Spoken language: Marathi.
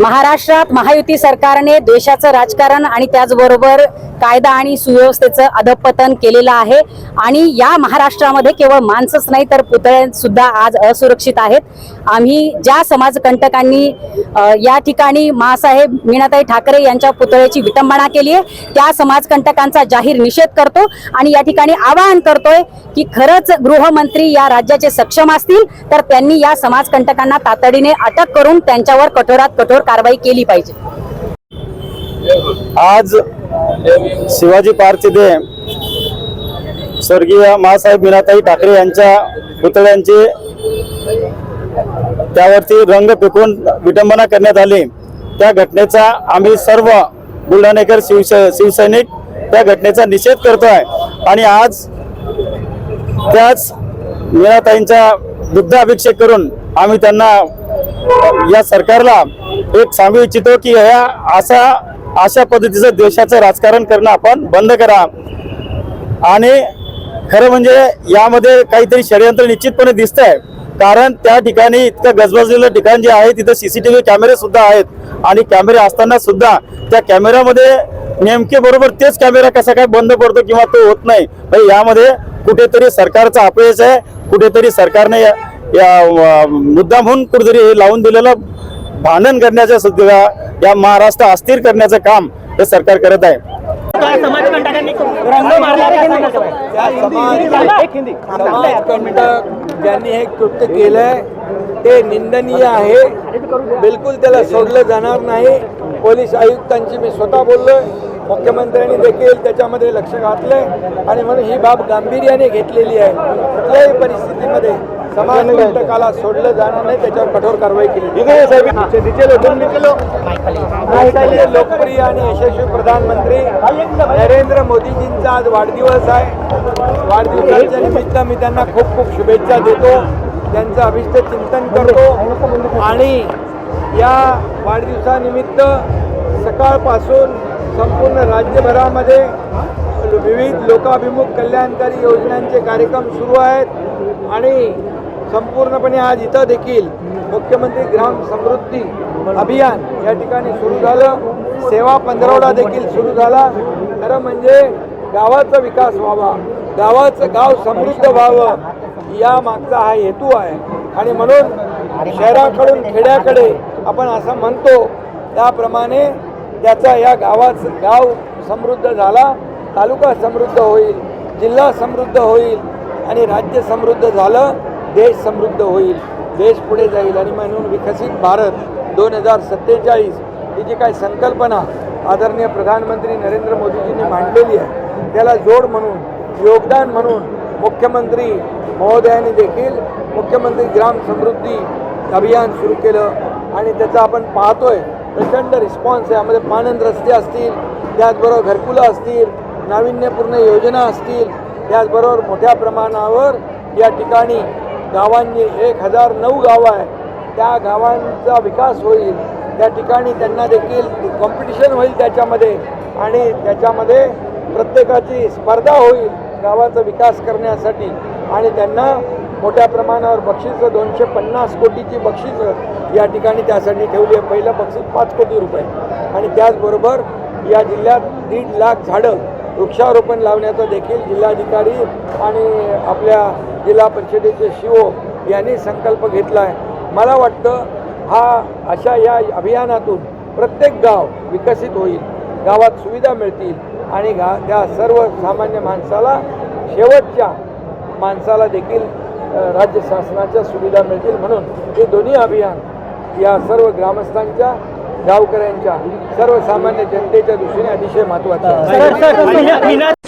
महाराष्ट्रात महायुती सरकारने देशाचं राजकारण आणि त्याचबरोबर कायदा आणि सुव्यवस्थेचं अधपतन केलेलं आहे. आणि या महाराष्ट्रामध्ये केवळ माणसंच नाही तर पुतळे सुद्धा आज असुरक्षित आहेत. आम्ही ज्या समाजकंटकांनी या ठिकाणी मासाहेब मीनाताई ठाकरे यांच्या पुतळ्याची विटंबना केली आहे त्या समाजकंटकांचा जाहीर निषेध करतो आणि या ठिकाणी आवाहन करतोय की खरंच गृहमंत्री या राज्याचे सक्षम असतील तर त्यांनी या समाजकंटकांना तातडीने अटक करून त्यांच्यावर कठोरात कठोर कारवाई केली पाहिजे. आज शिवाजी पार्क येथे स्वर्गीय मासाहेब मीनाताई ठाकरे यांच्या पुतळ्यांचे त्यावरती रंग फेकून विटंबना करण्यात आली. त्या घटनेचा आम्ही सर्व बुलढाणेकर शिवस शिवसैनिक त्या घटनेचा निषेध करतोय. आणि आज त्याच मीनाताईंचा दुग्ध अभिषेक करून आम्ही त्यांना या सरकारला एक सांगू इच्छितो की ह्या अशा अशा पद्धतीचं देशाचं राजकारण करणं आपण बंद करा. आणि खरं म्हणजे यामध्ये काहीतरी षडयंत्र निश्चितपणे दिसतंय. कारण त्या ठिकाणी इतकं गजबजलेलं ठिकाण जे आहे तिथं सीसीटीव्ही कॅमेरे सुद्धा आहेत. आणि कॅमेरे असताना सुद्धा त्या कॅमेऱ्यामध्ये नेमके बरोबर तेच कॅमेरा कसा काय बंद पडतो किंवा तो होत नाही यामध्ये कुठेतरी सरकारचा अपयश आहे. कुठेतरी सरकारने या या, अ, म्हणून कुठेतरी हे लावून दिलेलं भांडण करण्याचं सुद्धा या महाराष्ट्र अस्थिर करण्याचं काम हे सरकार करत आहे. समाजकंटकांनी रंग मारला समाजकंटक ज्यांनी हे कृत्य केलंय ते निंदनीय आहे. बिलकुल त्याला सोडलं जाणार नाही. पोलीस आयुक्तांची मी स्वतः बोललोय. मुख्यमंत्र्यांनी देखील त्याच्यामध्ये लक्ष घातलंय. आणि म्हणून ही बाब गांभीर्याने घेतलेली आहे. कुठल्याही परिस्थितीमध्ये समाजकंटकाला सोडलं जाणार नाही त्याच्यावर कठोर कारवाई केली लोकप्रिय आणि यशस्वी प्रधानमंत्री नरेंद्र मोदीजींचा आज वाढदिवस आहे. वाढदिवसाच्या निमित्त मी त्यांना खूप खूप शुभेच्छा देतो. त्यांचं अभिष्ट चिंतन करतो. आणि या वाढदिवसानिमित्त सकाळपासून संपूर्ण राज्यभरामध्ये विविध लोकाभिमुख कल्याणकारी योजनांचे कार्यक्रम सुरू आहेत. आणि संपूर्णपणे आज इथं देखील मुख्यमंत्री ग्राम समृद्धी अभियान या ठिकाणी सुरू झालं. सेवा पंधरवडा देखील सुरू झाला. खरं म्हणजे गावाचा विकास व्हावा गावाचं गाव समृद्ध व्हावं या मागचा हा हेतू आहे. आणि म्हणून शहराकडून खेड्याकडे आपण असं म्हणतो त्याप्रमाणे त्याचा या गावाचं गाव समृद्ध झाला तालुका समृद्ध होईल जिल्हा समृद्ध होईल आणि राज्य समृद्ध झालं. देश समृद्ध होईल देश पुढे जाईल. आणि म्हणून विकसित भारत दोन हजार सत्तेचाळीस ही जी काही संकल्पना आदरणीय प्रधानमंत्री नरेंद्र मोदीजींनी मांडलेली आहे त्याला जोड म्हणून योगदान म्हणून मुख्यमंत्री महोदयाने देखील मुख्यमंत्री ग्राम समृद्धी अभियान सुरू केलं. आणि त्याचा आपण पाहतोय प्रचंड रिस्पॉन्स आहे. यामध्ये पाणंद रस्ते असतील त्याचबरोबर घरकुलं असतील नाविन्यपूर्ण योजना असतील त्याचबरोबर मोठ्या प्रमाणावर या ठिकाणी गावांनी एक हजार नऊ गावं आहे त्या गावांचा विकास होईल. त्या ठिकाणी त्यांना देखील कॉम्पिटिशन होईल त्याच्यामध्ये. आणि त्याच्यामध्ये प्रत्येकाची स्पर्धा होईल गावाचा विकास करण्यासाठी. आणि त्यांना मोठ्या प्रमाणावर बक्षिसं दोनशे पन्नास कोटीची बक्षिसं या ठिकाणी त्यासाठी ठेवली आहे पहिलं बक्षीस पाच कोटी रुपये. आणि त्याचबरोबर या जिल्ह्यात दीड लाख झाडं वृक्षारोपण लावण्याचा देखील जिल्हाधिकारी आणि आपल्या जिल्हा परिषदेचे शिओ यांनी संकल्प घेतला आहे. मला वाटतं हा अशा या अभियानातून प्रत्येक गाव विकसित होईल गावात सुविधा मिळतील आणि गा त्या सर्व सामान्य माणसाला शेवटच्या माणसाला देखील राज्य शासनाच्या सुविधा मिळतील म्हणून हे दोन्ही अभियान या सर्व ग्रामस्थांच्या गावकऱ्यांच्या सर्वसामान्य जनतेच्या दृष्टीने अतिशय महत्त्वाचा आहे